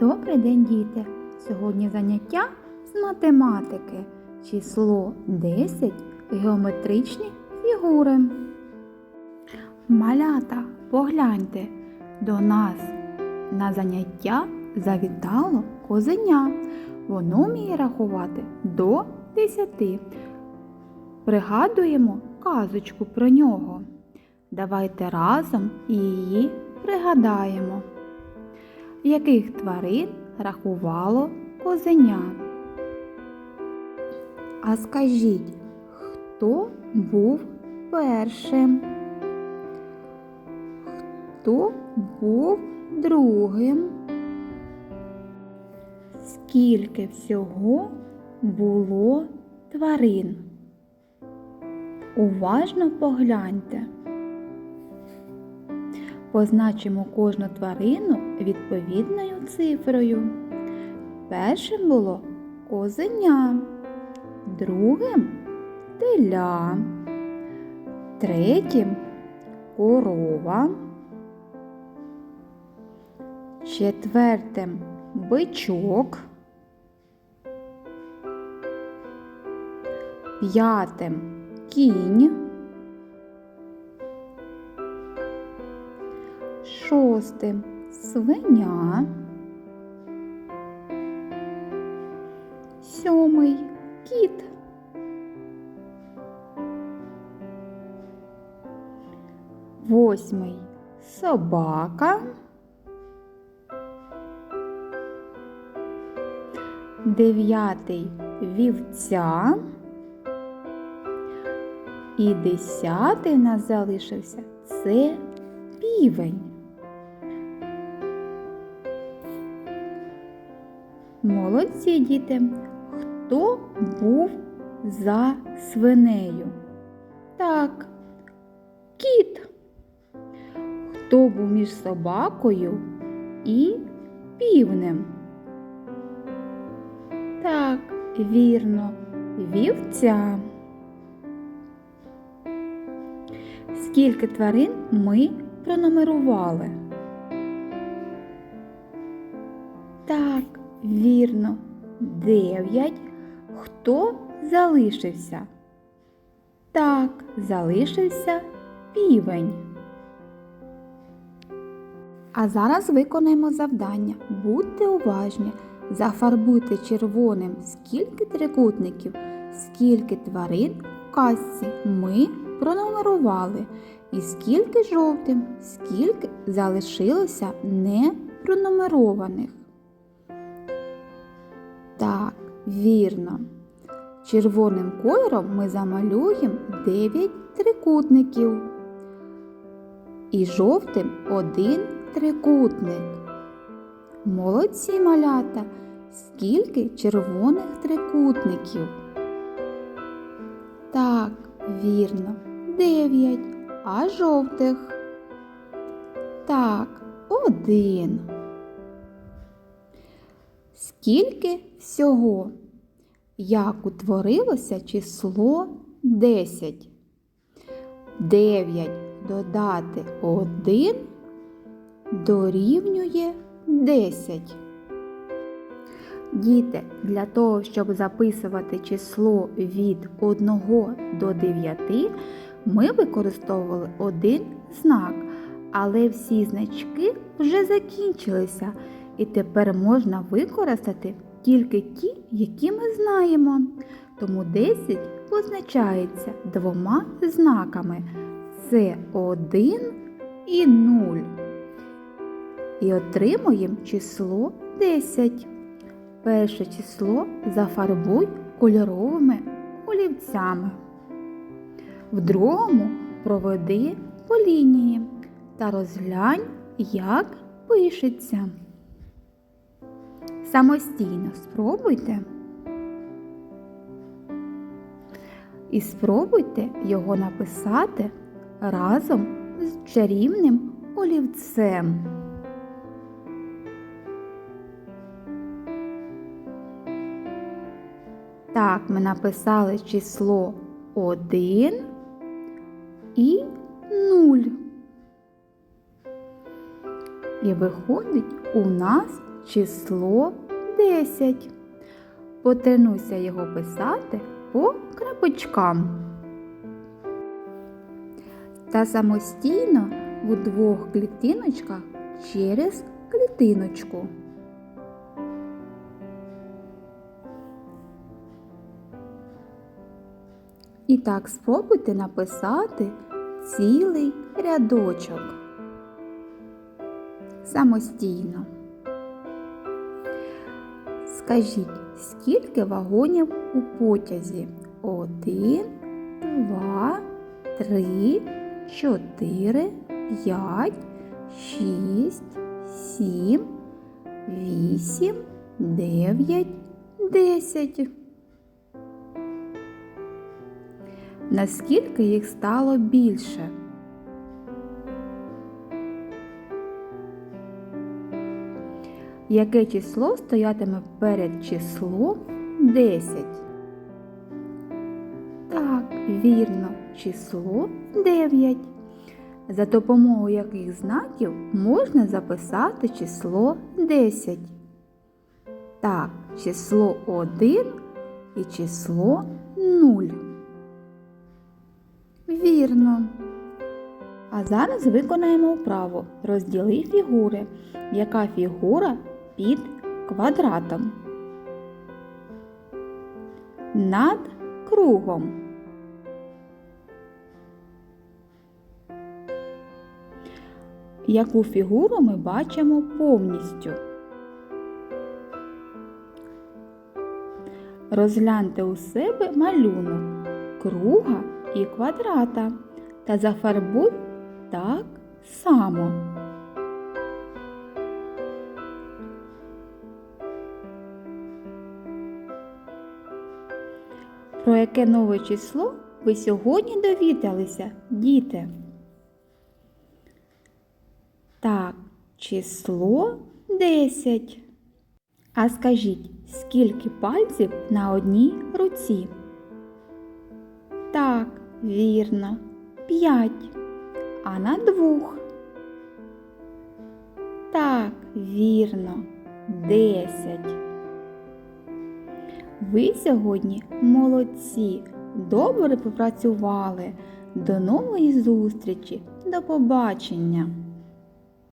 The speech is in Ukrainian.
Добрий день, діти! Сьогодні заняття з математики. Число 10 геометричні фігури. Малята, погляньте, до нас на заняття завітало козеня. Воно вміє рахувати до 10. Пригадуємо казочку про нього. Давайте разом її пригадаємо яких тварин рахувало козеня. А скажіть, хто був першим? Хто був другим? Скільки всього було тварин? Уважно погляньте. Позначимо кожну тварину відповідною цифрою. Першим було козеня, другим теля, третім корова, четвертим бичок, п'ятим кінь. Шостим свиня, сьомий. Кіт, восьмий. Собака, дев'ятий. Вівця. І десятий нас залишився. Це півень. Молодці діти. Хто був за свинею? Так, кіт. Хто був між собакою і півнем? Так, вірно, вівця. Скільки тварин ми пронумерували? Вірно, дев'ять. Хто залишився? Так, залишився півень. А зараз виконаємо завдання. Будьте уважні. Зафарбуйте червоним скільки трикутників, скільки тварин в казці ми пронумерували, і скільки жовтим, скільки залишилося не вірно. Червоним кольором ми замалюємо 9 трикутників. І жовтим один трикутник. Молодці малята! Скільки червоних трикутників? Так, вірно, 9. А жовтих? Так, один. Скільки всього? Як утворилося число 10? 9 додати 1 дорівнює 10. Діти, для того, щоб записувати число від 1 до 9, ми використовували один знак, але всі значки вже закінчилися. І тепер можна використати тільки ті, які ми знаємо. Тому 10 позначається двома знаками це 1 і 0. І отримуємо число 10. Перше число зафарбуй кольоровими олівцями. В другому проведи по лінії та розглянь, як пишеться. Самостійно спробуйте. І спробуйте його написати разом з чарівним олівцем. Так, ми написали число 1 і 0. І виходить у нас число 10. Потренуйся його писати по крапочкам. Та самостійно у двох клітиночках через клітиночку. І так спробуйте написати цілий рядочок самостійно. Скажіть, скільки вагонів у потязі? Один, два, три, чотири, п'ять, шість, сім, вісім, дев'ять, десять. Наскільки їх стало більше? Яке число стоятиме перед числом 10? Так, вірно, число 9. За допомогою яких знаків можна записати число 10? Так, число 1 і число 0. Вірно. А зараз виконаємо вправу. Розділи фігури. Яка фігура під квадратом? Над кругом. Яку фігуру ми бачимо повністю? Розгляньте у себе малюнок круга і квадрата та зафарбуй так само. Про яке нове число ви сьогодні довідалися, діти? Так, число 10. А скажіть, скільки пальців на одній руці? Так, вірно, 5. А на двох? Так, вірно, 10. Ви сьогодні молодці, добре попрацювали. До нової зустрічі, до побачення!